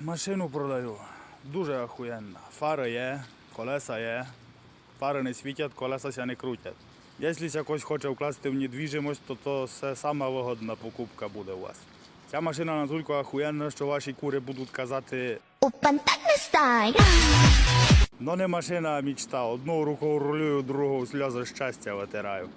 Машину продаю. Дуже охуєнна. Фари є, колеса є. Фари не світять, колеса ся не крутять. Якщо хтось хоче вкласти в недвіжимость, то то це сама вигодна покупка буде у вас. Ця машина настільки охуєнна, що ваші кури будуть казати, 오빤 딱내스타일 ну не машина, а мічта. Одну рукою рулюю, другу сльози щастя витираю.